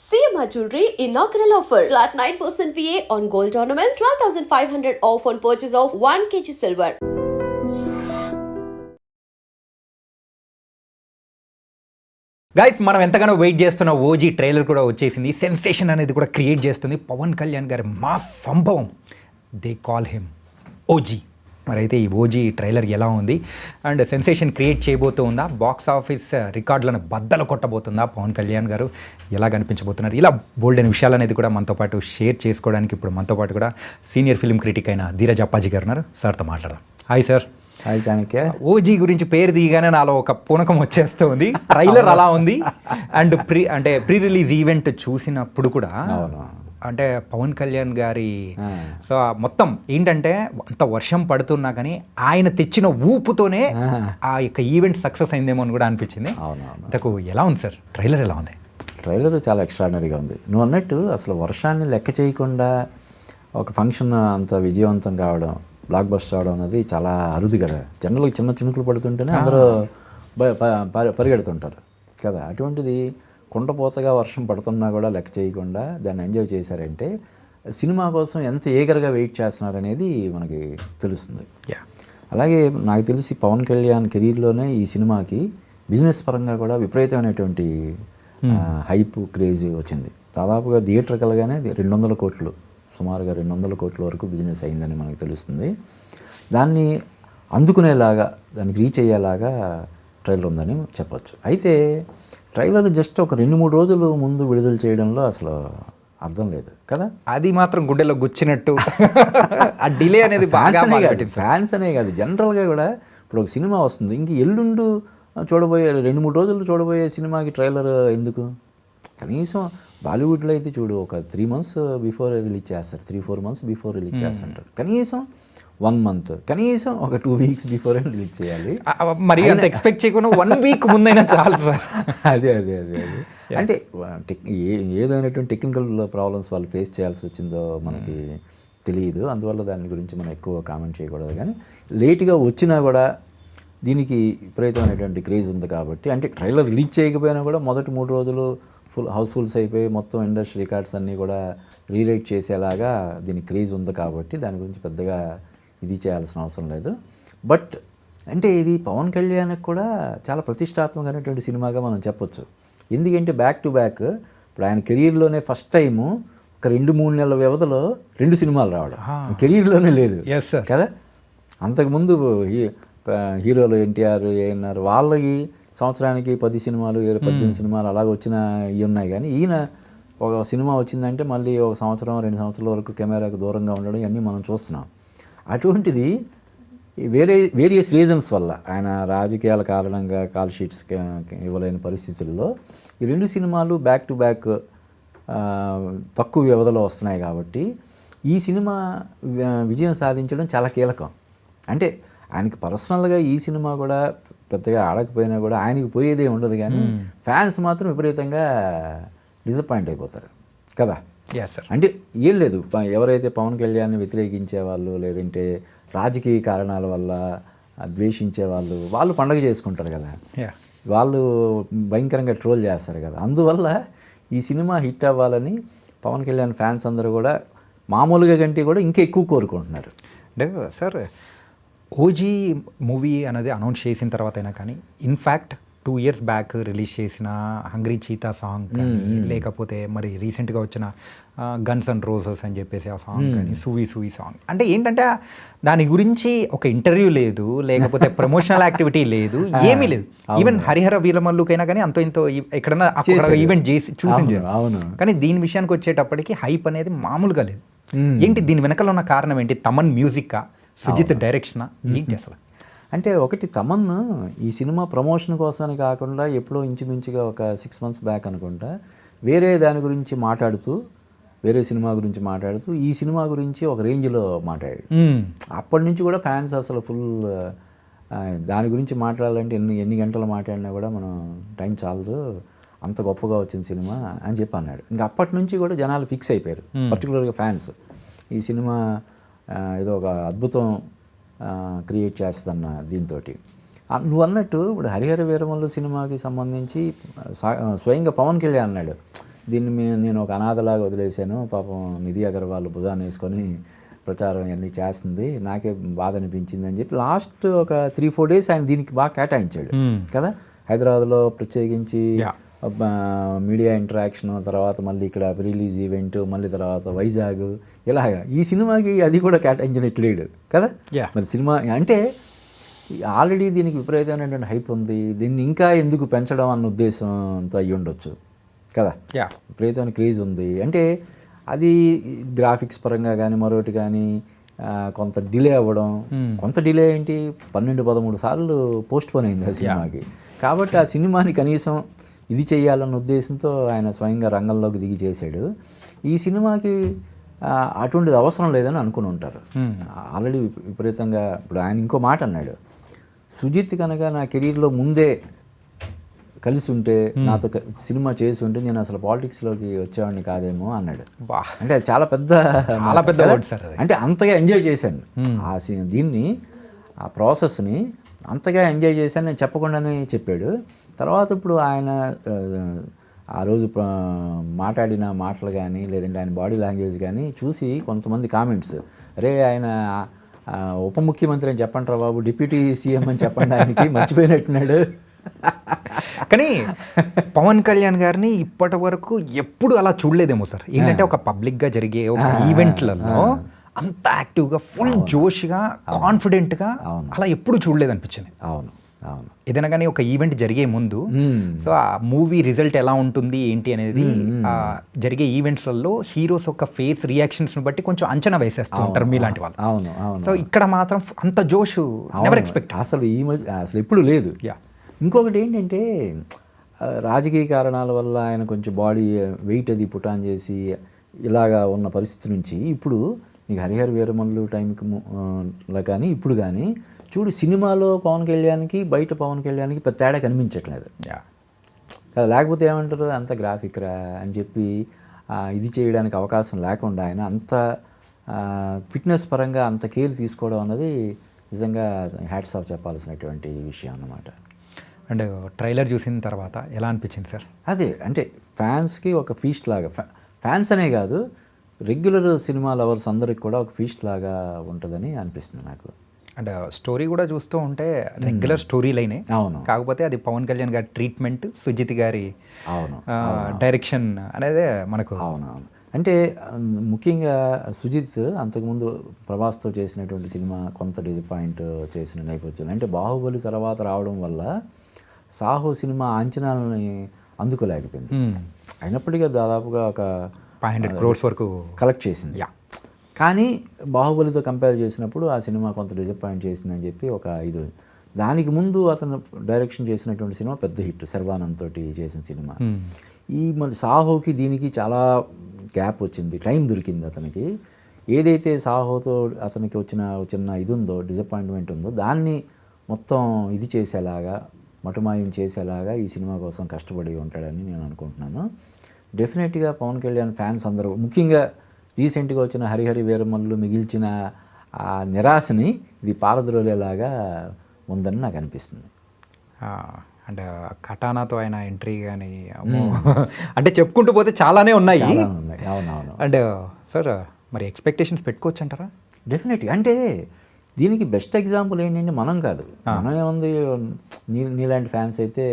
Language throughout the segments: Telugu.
CMR Jewelry inaugural offer. Flat 9% VA on gold ornaments, 12,500 off on purchase of 1 kg silver. Guys మనం ఎంతగానో వెయిట్ చేస్తున్న ఓజీ ట్రైలర్ కూడా వచ్చేసింది సెన్సేషన్ అనేది కూడా క్రియేట్ చేస్తుంది పవన్ కళ్యాణ్ గారి మా సంభవం దే కాల్ హిమ్ ఓజీ మరి అయితే ఈ ఓజీ ట్రైలర్ ఎలా ఉంది? అండ్ సెన్సేషన్ క్రియేట్ చేయబోతుందా? బాక్స్ ఆఫీస్ రికార్డులను బద్దలు కొట్టబోతుందా? పవన్ కళ్యాణ్ గారు? ఎలా కనిపించబోతున్నారు? ఇలా బోల్డ్ అయిన విషయాలు అనేది కూడా మనతో పాటు షేర్ చేసుకోవడానికి ఇప్పుడు మనతో పాటు కూడా సీనియర్ ఫిల్మ్ క్రిటిక్ అయిన ధీరజ్ అప్పాజీ గారు ఉన్నారు. సార్తో మాట్లాడదాం. Hi sir hi Chanakya OG గురించి పేరు తీయగానే నాలో ఒక పూనకం వచ్చేస్తుంది. ట్రైలర్ అలా ఉంది. అండ్ ప్రీ అంటే ప్రీ రిలీజ్ ఈవెంట్ చూసినప్పుడు కూడా. అంటే పవన్ కళ్యాణ్ గారి. సో మొత్తం ఏంటంటే అంత వర్షం పడుతున్నా కానీ ఆయన తెచ్చిన ఊపుతోనే ఆ. యొక్క ఈవెంట్ సక్సెస్ అయిందేమో అని కూడా అనిపించింది. ఇంతకు ఎలా ఉంది సార్? ట్రైలర్ ఎలా ఉంది? ట్రైలర్ చాలా ఎక్స్ట్రాడినరీగా ఉంది. నువ్వు అన్నట్టు అసలు వర్షాన్ని లెక్క చేయకుండా ఒక ఫంక్షన్ అంత విజయవంతం కావడం బ్లాక్ బస్టర్ అవడం అనేది చాలా అరుదు కదా. జనరల్గా చిన్న చినుకులు పడుతుంటేనే అందరూ పరిగెడుతుంటారు కదా. అటువంటిది కుండపోతగా వర్షం పడుతున్నా కూడా లెక్క చేయకుండా దాన్ని ఎంజాయ్ చేశారంటే సినిమా కోసం ఎంత ఏగరగా వెయిట్ చేస్తున్నారనేది మనకి తెలుస్తుంది. అలాగే నాకు తెలిసి పవన్ కళ్యాణ్ కెరీర్లోనే ఈ సినిమాకి బిజినెస్ పరంగా కూడా విపరీతమైనటువంటి హైప్ క్రేజ్ వచ్చింది. దాదాపుగా థియేటర్ కలగానే రెండు వందల కోట్లు సుమారుగా రెండు వందల కోట్ల వరకు బిజినెస్ అయిందని మనకు తెలుస్తుంది. దాన్ని అందుకునేలాగా దానికి రీచ్ అయ్యేలాగా ట్రైలర్ ఉందని చెప్పొచ్చు. అయితే ట్రైలర్ జస్ట్ ఒక రెండు మూడు రోజులు ముందు విడుదల చేయడంలో అసలు అర్థం లేదు కదా? అది మాత్రం గుండెలో గుచ్చినట్టు. ఆ డిలే అనేది బాగా ఫ్యాన్స్ అనే కాదు బాధపెట్టింది. ఫ్యాన్స్ అనే కాదు. జనరల్గా కూడా ఇప్పుడు ఒక సినిమా వస్తుంది. ఇంక ఎల్లుండు చూడబోయే రెండు మూడు రోజులు చూడబోయే సినిమాకి ట్రైలర్ ఎందుకు? కనీసం బాలీవుడ్లో అయితే చూడు ఒక త్రీ మంత్స్ బిఫోర్ రిలీజ్ చేస్తారు. Three four months before release చేస్తుంటారు. కనీసం వన్ మంత్. కనీసం ఒక టూ వీక్స్ బిఫోర్ రిలీజ్ చేయాలి. ఆ, ఆ, మరి అంత ఎక్స్పెక్ట్ చేయకుండా వన్ వీక్ ముందైనా చాలు సార్ అదే అదే అదే. అదే అంటే ఏ ఏదైనటువంటి టెక్నికల్ ప్రాబ్లమ్స్ వాళ్ళు ఫేస్ చేయాల్సి వచ్చిందో మనకి తెలియదు. అందువల్ల దాని గురించి మనం ఎక్కువ కామెంట్ చేయకూడదు. కానీ లేట్గా వచ్చినా కూడా దీనికి విపరీతమైనటువంటి క్రేజ్ ఉంది కాబట్టి అంటే ట్రైలర్ రిలీజ్ చేయకపోయినా కూడా మొదటి మూడు రోజులు ఫుల్ హౌస్ఫుల్స్ అయిపోయి మొత్తం ఇండస్ట్రీ రికార్డ్స్ అన్నీ కూడా రీరైట్ చేసేలాగా దీనికి క్రేజ్ ఉంది కాబట్టి దాని గురించి పెద్దగా ఇది చేయాల్సిన అవసరం లేదు. బట్ అంటే ఇది పవన్ కళ్యాణ్కి కూడా చాలా ప్రతిష్టాత్మకమైనటువంటి సినిమాగా మనం చెప్పొచ్చు. ఎందుకంటే బ్యాక్ టు బ్యాక్ ఇప్పుడు ఆయన కెరీర్లోనే ఫస్ట్ టైము ఒక రెండు మూడు నెలల వ్యవధిలో రెండు సినిమాలు రావడం. కెరీర్లోనే లేదు. కదా? అంతకుముందు హీరోలు ఎన్టీఆర్ ఏఎన్ఆర్ వాళ్ళకి సంవత్సరానికి పది సినిమాలు ఇరవై పద్దెనిమిది సినిమాలు అలాగ వచ్చిన ఇవి ఉన్నాయి కానీ ఈయన ఒక సినిమా వచ్చిందంటే మళ్ళీ ఒక సంవత్సరం రెండు సంవత్సరాల వరకు కెమెరాకు దూరంగా ఉండడం ఇవన్నీ మనం చూస్తున్నాం. అటువంటిది వేరే వేరియస్ రీజన్స్ వల్ల ఆయన రాజకీయాల కారణంగా కాల్ షీట్స్ ఇవ్వలేని పరిస్థితుల్లో ఈ రెండు సినిమాలు బ్యాక్ టు బ్యాక్ తక్కువ వ్యవధిలో వస్తున్నాయి కాబట్టి ఈ సినిమా విజయం సాధించడం చాలా కీలకం. అంటే ఆయనకి పర్సనల్గా ఈ సినిమా కూడా పెద్దగా ఆడకపోయినా కూడా ఆయనకి పోయేదే ఉండదు కానీ ఫ్యాన్స్ మాత్రం విపరీతంగా డిసప్పాయింట్ అయిపోతారు. కదా? అంటే ఏం లేదు. ఎవరైతే పవన్ కళ్యాణ్ని వ్యతిరేకించే వాళ్ళు లేదంటే రాజకీయ కారణాల వల్ల ద్వేషించే వాళ్ళు వాళ్ళు పండగ చేసుకుంటారు కదా. యా వాళ్ళు భయంకరంగా ట్రోల్ చేస్తారు కదా. అందువల్ల ఈ సినిమా హిట్ అవ్వాలని పవన్ కళ్యాణ్ ఫ్యాన్స్ అందరూ కూడా మామూలుగా కంటే కూడా ఇంకా ఎక్కువ కోరుకుంటున్నారు. అంటే సార్ ఓజీ మూవీ అనేది అనౌన్స్ చేసిన తర్వాత అయినా కానీ in fact two years back release చేసిన హంగ్రీ చీతా సాంగ్ కానీ లేకపోతే మరి రీసెంట్గా వచ్చిన గన్స్ అండ్ రోజెస్ అని చెప్పేసి ఆ సాంగ్ కానీ సూవి సూవి సాంగ్. అంటే ఏంటంటే దాని గురించి ఒక ఇంటర్వ్యూ లేదు లేకపోతే ప్రమోషనల్ యాక్టివిటీ లేదు ఏమీ లేదు. ఈవెన్ హరిహర వీరమల్లుకైనా కానీ అంతో ఇంతో ఎక్కడన్నా. ఈవెంట్ చేసి చూసింది. కానీ దీని విషయానికి వచ్చేటప్పటికి హైప్ అనేది మామూలుగా లేదు. ఏంటి దీని వెనకాల ఉన్న కారణం ఏంటి? తమన్ మ్యూజిక్ సుజిత్ డైరెక్షన్ ఏంటి అసలు? అంటే ఒకటి తమన్ ఈ సినిమా ప్రమోషన్ కోసమని కాకుండా ఎప్పుడో ఇంచుమించుగా ఒక సిక్స్ మంత్స్ బ్యాక్ అనుకుంటా వేరే దాని గురించి మాట్లాడుతూ వేరే సినిమా గురించి మాట్లాడుతూ ఈ సినిమా గురించి ఒక రేంజ్లో మాట్లాడాడు. మ్మ్. అప్పటి నుంచి కూడా ఫ్యాన్స్ అసలు ఫుల్ దాని గురించి మాట్లాడాలంటే ఎన్ని ఎన్ని గంటలు మాట్లాడినా కూడా మనం టైం చాలదు అంత గొప్పగా వచ్చిన సినిమా అని చెప్పి అన్నాడు. ఇంకా అప్పటి నుంచి కూడా జనాలు ఫిక్స్ అయిపోయారు పర్టికులర్గా ఫ్యాన్స్ ఈ సినిమా ఏదో ఒక అద్భుతం క్రియేట్ చేస్తుందన్న దీంతో నువ్వు అన్నట్టు ఇప్పుడు హరిహర వీరమల్లు సినిమాకి సంబంధించి స్వయంగా పవన్ కళ్యాణ్ అన్నాడు దీన్ని నేను ఒక అనాథలాగా వదిలేశాను పాపం నిధి అగర్వాల్ భుజాన్ని వేసుకొని ప్రచారం ఇవన్నీ చేస్తుంది నాకే బాధ అనిపించింది అని చెప్పి లాస్ట్ ఒక త్రీ ఫోర్ డేస్ ఆయన దీనికి బాగా కేటాయించాడు. కదా? హైదరాబాద్లో ప్రత్యేకించి మీడియా ఇంటరాక్షన్ తర్వాత మళ్ళీ ఇక్కడ రిలీజ్ ఈవెంట్ మళ్ళీ తర్వాత వైజాగ్ ఇలాగా. ఈ సినిమాకి అది కూడా కేటాయించినట్టు లేడు కదా. మరి సినిమా అంటే ఆల్రెడీ దీనికి విపరీతమైనటువంటి హైప్ ఉంది. దీన్ని ఇంకా ఎందుకు పెంచడం అన్న ఉద్దేశంతో అయ్యి ఉండొచ్చు కదా? యా విపరీతమైన క్రేజ్ ఉంది. అంటే అది గ్రాఫిక్స్ పరంగా కానీ మరొకటి కానీ కొంత డిలే అవ్వడం. కొంత డిలే ఏంటి? పన్నెండు పదమూడు సార్లు పోస్ట్ పోన్ అయింది ఆ సినిమాకి. కాబట్టి ఆ సినిమాని కనీసం ఇది చేయాలన్న ఉద్దేశంతో ఆయన స్వయంగా రంగంలోకి దిగి చేశాడు. ఈ సినిమాకి అటువంటిది అవసరం లేదని అనుకుని ఉంటారు. ఆల్రెడీ విపరీతంగా ఇప్పుడు ఆయన ఇంకో మాట అన్నాడు. సుజిత్ కనుక నా కెరీర్లో ముందే కలిసి ఉంటే నాతో సినిమా చేసి ఉంటే నేను అసలు పాలిటిక్స్లోకి వచ్చేవాడిని కాదేమో అన్నాడు. అంటే అది చాలా పెద్ద చాలా పెద్ద. అంటే అంతగా ఎంజాయ్ చేశాను. ఆ దీన్ని ఆ ప్రాసెస్ని అంతగా ఎంజాయ్ చేశాను నేను చెప్పకుండానే చెప్పాడు. తర్వాత ఇప్పుడు ఆయన ఆ, రోజు మాట్లాడిన మాటలు కానీ లేదంటే ఆయన బాడీ లాంగ్వేజ్ కానీ చూసి కొంతమంది కామెంట్స్ అరే ఆయన ఉప ముఖ్యమంత్రి అని చెప్పండి రా బాబు డిప్యూటీ సీఎం అని చెప్పండి ఆయనకి మర్చిపోయినట్టున్నాడు. కానీ పవన్ కళ్యాణ్ గారిని ఇప్పటి వరకు ఎప్పుడు అలా చూడలేదేమో సార్. ఏంటంటే ఒక పబ్లిక్గా జరిగే ఒక ఈవెంట్లలో అంత యాక్టివ్గా ఫుల్ జోష్గా కాన్ఫిడెంట్గా. అలా ఎప్పుడు చూడలేదు అనిపించింది అవును. అవును. ఏదైనా కానీ ఒక ఈవెంట్ జరిగే ముందు. సో ఆ మూవీ రిజల్ట్ ఎలా ఉంటుంది ఏంటి అనేది జరిగే ఈవెంట్స్లలో హీరోస్ యొక్క ఫేస్ రియాక్షన్స్ని బట్టి కొంచెం అంచనా వేసేస్తూ ఉంటారు మీలాంటి వాళ్ళు. అవును అవును సో ఇక్కడ మాత్రం అంత జోష్ నెవర్ అవును. ఎక్స్పెక్ట్ అసలు ఈ అసలు ఎప్పుడు లేదు. యా ఇంకొకటి ఏంటంటే రాజకీయ కారణాల వల్ల ఆయన కొంచెం బాడీ వెయిట్ అది పుటాన్ చేసి ఇలాగా ఉన్న పరిస్థితి నుంచి ఇప్పుడు నీకు హరిహర వీరమల్లు టైంకి లా కానీ ఇప్పుడు కానీ చూడు సినిమాలో పవన్ కళ్యాణ్కి బయట పవన్ కళ్యాణ్కి పెద్ద తేడా కనిపించట్లేదు. యా. కదా లేకపోతే ఏమంటారు అంత గ్రాఫిక్ రా అని చెప్పి ఇది చేయడానికి అవకాశం లేకుండా ఆయన అంత ఫిట్నెస్ పరంగా అంత కేర్ తీసుకోవడం అన్నది నిజంగా హ్యాట్స్ ఆఫ్ చెప్పాల్సినటువంటి విషయం అన్నమాట. అండ్ ట్రైలర్ చూసిన తర్వాత ఎలా అనిపించింది సార్? అదే అంటే ఫ్యాన్స్కి ఒక ఫీస్ట్ లాగా ఫ్యా- ఫ్యాన్స్ అనే కాదు రెగ్యులర్ సినిమా లవర్స్ అందరికి కూడా ఒక ఫీస్ట్ లాగా ఉంటుందని అనిపిస్తుంది నాకు. అండ్ స్టోరీ కూడా చూస్తూ ఉంటే రెగ్యులర్ స్టోరీ లైనే అవును. కాకపోతే అది పవన్ కళ్యాణ్ గారి ట్రీట్మెంట్ సుజిత్ గారి అవును డైరెక్షన్ అనేది మనకు అవును అవును. అంటే ముఖ్యంగా సుజిత్ అంతకుముందు ప్రభాస్తో చేసినటువంటి సినిమా కొంత డిసప్పాయింట్ చేసిన నేపథ్యంలో అంటే బాహుబలి తర్వాత రావడం వల్ల సాహో సినిమా అంచనాలని అందుకోలేకపోయింది. అయినప్పటికీ దాదాపుగా ఒక ఫైవ్ హండ్రెడ్ క్రోర్స్ వరకు కలెక్ట్ చేసింది. యా కానీ బాహుబలితో కంపేర్ చేసినప్పుడు ఆ సినిమా కొంత డిసప్పాయింట్ చేసిందని చెప్పి ఒక ఇది దానికి ముందు అతను డైరెక్షన్ చేసినటువంటి సినిమా పెద్ద హిట్ శర్వానంద్ తోటి చేసిన సినిమా. ఈ మన సాహోకి దీనికి చాలా గ్యాప్ వచ్చింది టైం దొరికింది అతనికి. ఏదైతే సాహోతో అతనికి వచ్చిన చిన్న ఇది ఉందో డిసప్పాయింట్మెంట్ ఉందో దాన్ని మొత్తం ఇది చేసేలాగా మటుమాయం చేసేలాగా ఈ సినిమా కోసం కష్టపడి ఉంటాడని నేను అనుకుంటున్నాను. డెఫినెట్గా పవన్ కళ్యాణ్ ఫ్యాన్స్ అందరూ ముఖ్యంగా రీసెంట్గా వచ్చిన హరిహరి వీరమల్లు మిగిల్చిన ఆ నిరాశని ఇది పారద్రోలేలాగా ఉందని నాకు అనిపిస్తుంది. అండ్ కటానాతో ఆయన ఎంట్రీ కానీ అంటే చెప్పుకుంటూ పోతే చాలానే ఉన్నాయి. అవునవును. అండ్ సార్ మరి ఎక్స్పెక్టేషన్స్ పెట్టుకోవచ్చు అంటారా డెఫినెట్గా. అంటే దీనికి బెస్ట్ ఎగ్జాంపుల్ ఏంటంటే మనం కాదు. మనం ఏముంది నీ నీలాంటి ఫ్యాన్స్ అయితే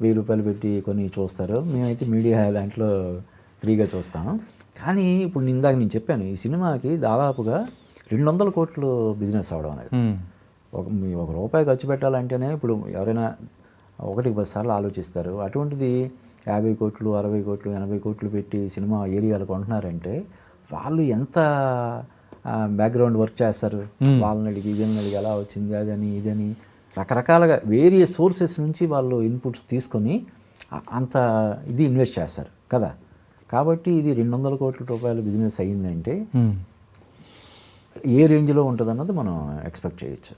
వెయ్యి రూపాయలు పెట్టి కొన్ని చూస్తారు. మేమైతే మీడియా దాంట్లో ఫ్రీగా చూస్తాం కానీ ఇప్పుడు ఇందాక నేను చెప్పాను ఈ సినిమాకి దాదాపుగా రెండు వందల కోట్లు బిజినెస్ అవడం అనేది. ఒక మీ ఒక రూపాయి ఖర్చు పెట్టాలంటేనే ఇప్పుడు ఎవరైనా ఒకటికి పది సార్లు ఆలోచిస్తారు. అటువంటిది యాభై కోట్లు అరవై కోట్లు ఎనభై కోట్లు పెట్టి సినిమా ఏరియాలు కొంటున్నారంటే వాళ్ళు ఎంత బ్యాక్గ్రౌండ్ వర్క్ చేస్తారు? వాళ్ళని అడిగి వీళ్ళని అడిగి ఎలా వచ్చింది అదని ఇదని రకరకాలుగా వేరియస్ సోర్సెస్ నుంచి వాళ్ళు ఇన్పుట్స్ తీసుకొని అంత ఇది ఇన్వెస్ట్ చేస్తారు కదా. కాబట్టి ఇది రెండు వందల కోట్ల రూపాయల బిజినెస్ అయ్యిందంటే ఏ రేంజ్లో ఉంటుంది అన్నది మనం ఎక్స్పెక్ట్ చేయొచ్చు.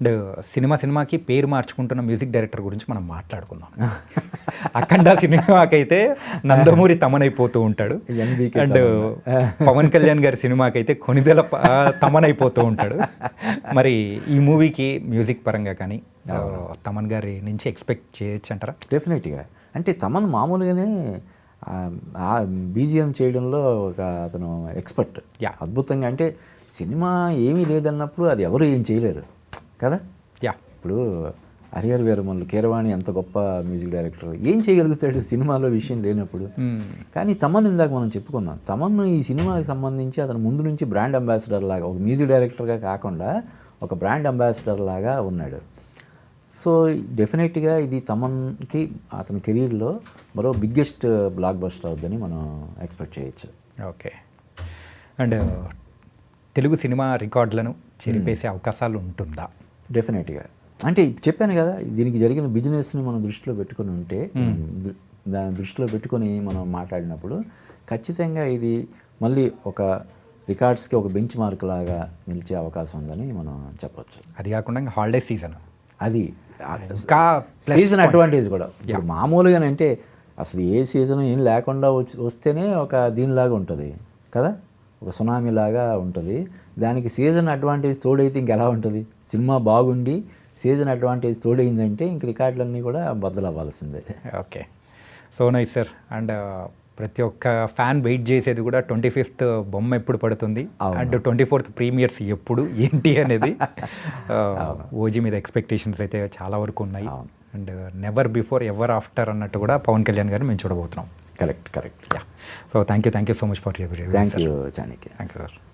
అండ్ సినిమా సినిమాకి పేరు మార్చుకుంటున్న మ్యూజిక్ డైరెక్టర్ గురించి మనం మాట్లాడుకుందాం. అఖండ సినిమాకైతే నందమూరి తమనైపోతూ ఉంటాడు. అండ్ పవన్ కళ్యాణ్ గారి సినిమాకైతే కొనిదెల తమనైపోతూ ఉంటాడు. మరి ఈ మూవీకి మ్యూజిక్ పరంగా కానీ తమన్ గారి నుంచి ఎక్స్పెక్ట్ చేయొచ్చు అంటారా డెఫినెట్గా. అంటే తమన్ మామూలుగానే బీజిఎం చేయడంలో ఒక అతను ఎక్స్పర్ట్. అద్భుతంగా అంటే సినిమా ఏమీ లేదన్నప్పుడు అది ఎవరు ఏం చేయలేరు. కదా? యా. ఇప్పుడు హరిహర వీరమల్లు కీరవాణి ఎంత గొప్ప మ్యూజిక్ డైరెక్టర్. ఏం చేయగలుగుతాడు సినిమాలో విషయం లేనప్పుడు? కానీ తమన్ ఇందాక మనం చెప్పుకున్నాం. తమన్ ఈ సినిమాకి సంబంధించి అతను ముందు నుంచి బ్రాండ్ అంబాసిడర్ లాగా ఒక మ్యూజిక్ డైరెక్టర్గా కాకుండా ఒక బ్రాండ్ అంబాసిడర్ లాగా ఉన్నాడు. సో డెఫినెట్గా ఇది తమన్కి అతని కెరీర్లో మరో బిగ్గెస్ట్ బ్లాక్ బస్టర్ అవుద్దని మనం ఎక్స్పెక్ట్ చేయొచ్చు. ఓకే. అండ్ తెలుగు సినిమా రికార్డులను చెరిపేసే అవకాశాలు ఉంటుందా? డెఫినెట్గా అంటే చెప్పాను కదా దీనికి జరిగిన బిజినెస్ని మనం దృష్టిలో పెట్టుకొని ఉంటే దృ- దాన్ని దృష్టిలో పెట్టుకొని మనం మాట్లాడినప్పుడు ఖచ్చితంగా ఇది మళ్ళీ ఒక రికార్డ్స్కి ఒక బెంచ్ మార్క్ లాగా నిలిచే అవకాశం ఉందని మనం చెప్పొచ్చు. అది కాకుండా హాలిడే సీజన్ అది సీజన్. అడ్వాంటేజ్ కూడా. ఇప్పుడు మామూలుగానంటే అసలు ఏ సీజన్ ఏం లేకుండా వచ్చి వస్తేనే ఒక దీనిలాగా ఉంటుంది కదా? ఒక సునామీ లాగా ఉంటుంది. దానికి సీజన్ అడ్వాంటేజ్ తోడైతే ఇంకెలా ఉంటుంది? సినిమా బాగుండి సీజన్ అడ్వాంటేజ్ తోడైందంటే ఇంక రికార్డులన్నీ కూడా బద్దలవ్వాల్సిందే. Okay. So nice sir. And ప్రతి ఒక్క ఫ్యాన్ వెయిట్ చేసేది కూడా ట్వంటీ ఫిఫ్త్ బొమ్మ ఎప్పుడు పడుతుంది? అండ్ ట్వంటీ ఫోర్త్ ప్రీమియర్స్ ఎప్పుడు? ఏంటి అనేది? ఓజీ మీద ఎక్స్పెక్టేషన్స్ అయితే చాలా వరకు ఉన్నాయి. And never before ever after అన్నట్టు కూడా పవన్ కళ్యాణ్ గారిని మేము చూడబోతున్నాం. Correct, correct. Yeah. So thank you, thank you so much for your review. Thank sir. you, Chanakya. Thank you, sir.